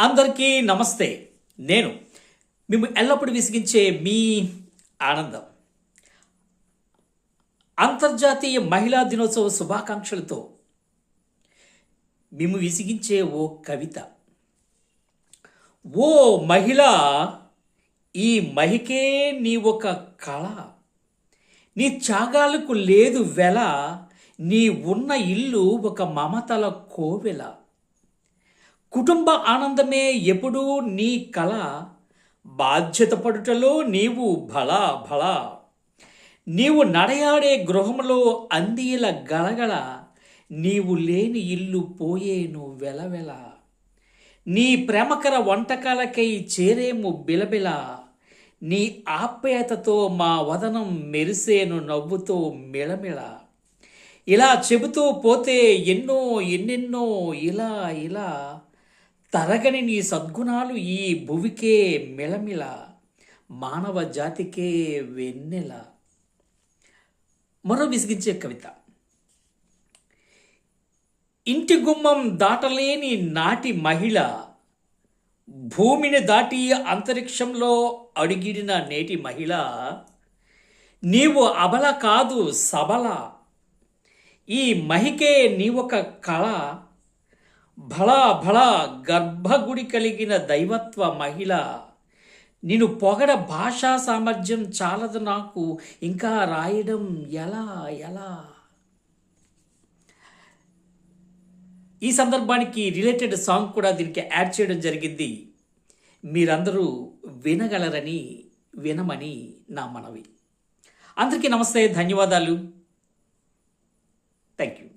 అందరికీ నమస్తే. నేను మేము ఎల్లప్పుడూ విసిగించే మీ ఆనందం. అంతర్జాతీయ మహిళా దినోత్సవ శుభాకాంక్షలతో మేము విసిగించే ఓ కవిత. ఓ మహిళ ఈ మహికే నీ ఒక కళ. నీ త్యాగాలకు లేదు వెల. నీ ఉన్న ఇల్లు ఒక మమతల కోవెల. కుటుంబ ఆనందమే ఎప్పుడూ నీ కళ బాధ్యత పడుటలో నీవు భళ భళ నీవు నడయాడే గృహంలో అందిల గలగల. నీవు లేని ఇల్లు పోయేను వెలవెల. నీ ప్రేమకర వంటకాలకై చేరేము బిలబిల. నీ ఆప్యాయతతో మా వదనం మెరిసేను నవ్వుతో మిళమిళ. ఇలా చెబుతూ పోతే ఎన్నో ఎన్నెన్నో ఇలా ఇలా. తరగని నీ సద్గుణాలు ఈ భువికే మిళమిళ మానవ జాతికే వెన్నెల. మరో విసిగించే కవిత. ఇంటి గుమ్మం దాటలేని నాటి మహిళ భూమిని దాటి అంతరిక్షంలో అడిగిడిన నేటి మహిళ నీవు అబల కాదు సబల ఈ మహికే నీవొక కళ. భళ భళ గర్భగుడి కలిగిన దైవత్వ మహిళ నేను పొగడ భాషా సామర్థ్యం చాలదు నాకు ఇంకా రాయడం ఎలా ఎలా? ఈ సందర్భానికి రిలేటెడ్ సాంగ్ కూడా దీనికి యాడ్ చేయడం జరిగింది. మీరందరూ వినగలరని వినమని నా మనవి. అందరికీ నమస్తే ధన్యవాదాలు. Thank you